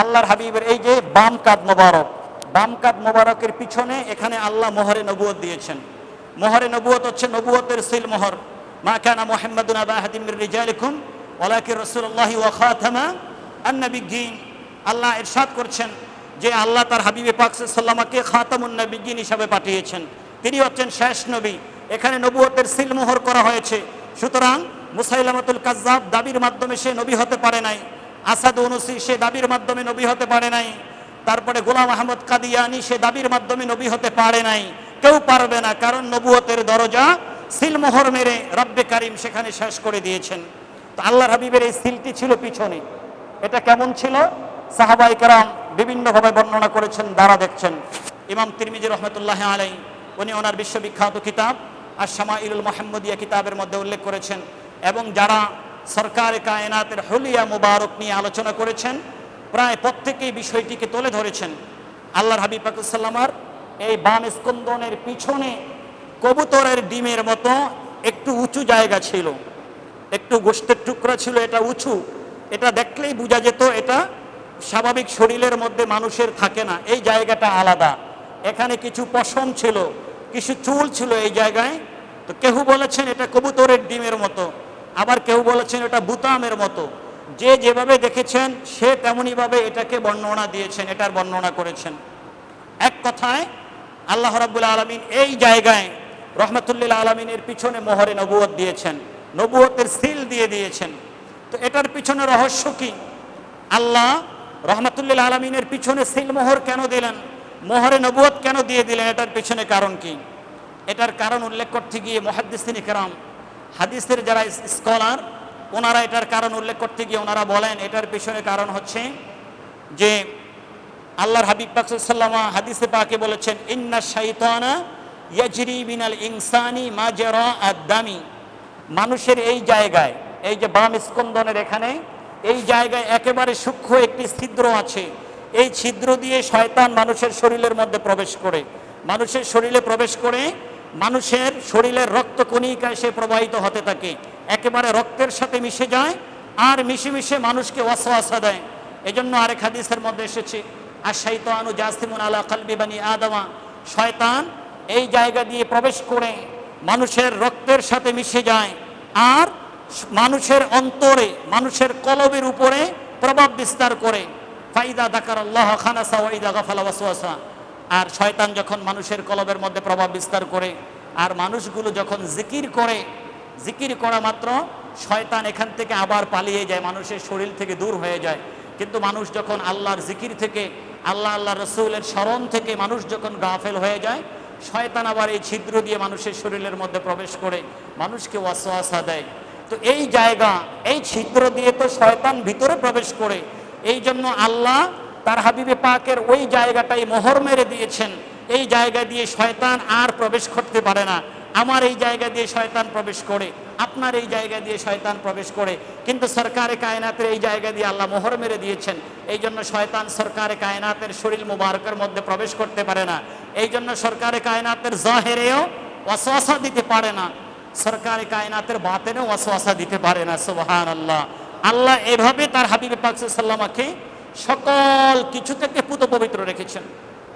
আল্লাহর হাবিবের এই যে বাম কাদ মোবারক, বাম কাদ মোবারকের পিছনে এখানে আল্লাহ মোহরে নবুয়ত দিয়েছেন। মোহরে নবুয়ত হচ্ছে নবুয়তের সিল মোহর। মা কানা মুহাম্মাদুন আবা আহাদিম মির রিজালিকুম, ওয়ালাকিন রাসূলুল্লাহি ওয়া খাতামা আন-নাবিয়্যিন। আল্লাহ ইরশাদ করছেন যে আল্লাহ তার হাবিবে পাক সাল্লামাকে খাতামুন নবিয়্যিন হিসাবে পাঠিয়েছেন। তিনি হচ্ছেন শেষ নবী। এখানে নবুয়তের সিল মোহর করা হয়েছে। সুতরাং মুসাইলামাতুল কাজ্জাব দাবির মাধ্যমে সে নবী হতে পারে নাই। আসাদ অনুসি সে দাবির মাধ্যমে নবী হতে পারে নাই। তারপরে গোলাম আহমদ কাদিয়ানি সে দাবির মাধ্যমে নবী হতে পারে নাই। কেউ পারবে না, কারণ নবুয়তের দরজা সিলমোহর মেরে রব্বে কারিম সেখানে শেষ করে দিয়েছেন। তো আল্লাহর হাবিবের এই সিলটি ছিল পিছনে। এটা কেমন ছিল? সাহাবাই কারাম বিভিন্নভাবে বর্ণনা করেছেন, দ্বারা দেখছেন। ইমাম তিরমিজি রহমতুল্লাহ আলাই উনি ওনার বিশ্ববিখ্যাত কিতাব আর শামা ইলুল মোহাম্মদিয়া কিতাবের মধ্যে উল্লেখ করেছেন। এবং যারা সরকার কায়নাতের হলিয়া মুবারক নিয়ে আলোচনা করেছেন। প্রায় প্রত্যেকেই বিষয়টিকে তুলে ধরেছেন। আল্লাহর হাবিব পাকুসাল্লামার এই বাম স্কন্দনের পিছনে কবুতরের ডিমের মতো একটু উঁচু জায়গা ছিল। একটু গোষ্ঠের টুকরা ছিল, এটা উঁচু। এটা দেখলেই বোঝা যেত এটা স্বাভাবিক শরীরের মধ্যে মানুষের থাকে না। এই জায়গাটা আলাদা। এখানে কিছু পশম ছিল, কিছু চুল ছিল এই জায়গায়। তো কেউ বলেছেন, এটা কবুতরের ডিমের মতো। আবার কেউ বলেছেন এটা বুতামের মতো। যে যেভাবে দেখেছেন, সে তেমনইভাবে এটাকে বর্ণনা দিয়েছেন, এটার বর্ণনা করেছেন। এক কথায়, আল্লাহ রাব্বুল আলমিন এই জায়গায় রহমতুল্লিল আলমিনের পিছনে মোহরে নবুয়ত দিয়েছেন নবুয়তের সিল দিয়ে দিয়েছেন। তো এটার পিছনে রহস্য কি? আল্লাহ রহমতুল্লিল আলমিনের পিছনে সিল মোহর কেন দিলেন? মোহরে নবুয়ত কেন দিয়ে দিলেন? এটার পিছনে কারণ কি? এটার কারণ উল্লেখ করতে গিয়ে মহাদ্দিসিন ইকরাম হাদিসের যারা স্কলার ওনারা এটার কারণ উল্লেখ করতে গিয়ে ওনারা বলেন, এটার পিছনে কারণ হচ্ছে যে আল্লাহর হাবিব পাকসাল্লামা হাদিসে পাকে বলেছেন, ইন্না শাইতানা ইয়াজরি বিনাল ইনসানি মাজরা আদামি মানুষের এই জায়গায়, এই যে বাম স্কন্দনের এখানে, এই জায়গায় একেবারে সূক্ষ্ম একটি ছিদ্র আছে। এই ছিদ্র দিয়ে শয়তান মানুষের শরীরের মধ্যে প্রবেশ করে। মানুষের শরীরে প্রবেশ করে মানুষের শরীরের রক্ত কণিকায় সে প্রবাহিত হতে থাকে। একেবারে রক্তের সাথে মিশে যায় আর মিশে মিশে মানুষকে ওয়াসওয়াসা দেয়। এজন্য আরেক হাদিসের মধ্যে এসেছে আর শৈতানু জাসিমুন আলা কালবি বানি আদমা। শয়তান এই জায়গা দিয়ে প্রবেশ করে মানুষের রক্তের সাথে মিশে যায় আর মানুষের অন্তরে, মানুষের কলবের উপরে প্রভাব বিস্তার করে। ফাইদা দাকার আল্লাহ খানাসা ওয়াইদা গাফালা ওয়াসওয়াসা। আর শয়তান যখন মানুষের কলবের মধ্যে প্রভাব বিস্তার করে, আর মানুষগুলো যখন জিকির করে, জিকির করা মাত্র শয়তান এখান থেকে আবার পালিয়ে যায়, মানুষের শরীর থেকে দূর হয়ে যায়। কিন্তু মানুষ যখন আল্লাহর জিকির থেকে, আল্লাহ আল্লাহ রসুলের স্মরণ থেকে মানুষ যখন গাফেল হয়ে যায়, শয়তান আবার এই ছিদ্র দিয়ে মানুষের শরীরের মধ্যে প্রবেশ করে মানুষকে ওয়াসওয়াসা দেয়। তো এই জায়গা, এই ছিদ্র দিয়ে তো শয়তান ভিতরে প্রবেশ করে। এই জন্য আল্লাহ তার হাবিবে পাকের ওই জায়গাটাই মোহর মেরে দিয়েছেন। এই জায়গা দিয়ে শয়তান আর প্রবেশ করতে পারে না। আমার এই জায়গা দিয়ে শয়তান প্রবেশ করে, আপনার এই জায়গা দিয়ে শয়তান প্রবেশ করে। কিন্তু সরকারে কায়নাতের এই জায়গা দিয়ে আল্লাহ মোহর মেরে দিয়েছেন। এই জন্য শয়তান সরকারে কায়নাতের শরীর মুবারকের মধ্যে প্রবেশ করতে পারে না। এই জন্য সরকারে কায়নাতের জাহেরেও ওয়াসওয়াসা দিতে পারে না। সরকারে কায়নাতের বাতেনেও ওয়াসওয়াসা দিতে পারে না সুবহান আল্লাহ আল্লাহ এভাবে তার হাবিবে পাক সাল্লামাকে সকল কিছু থেকে পুত পবিত্র রেখেছেন।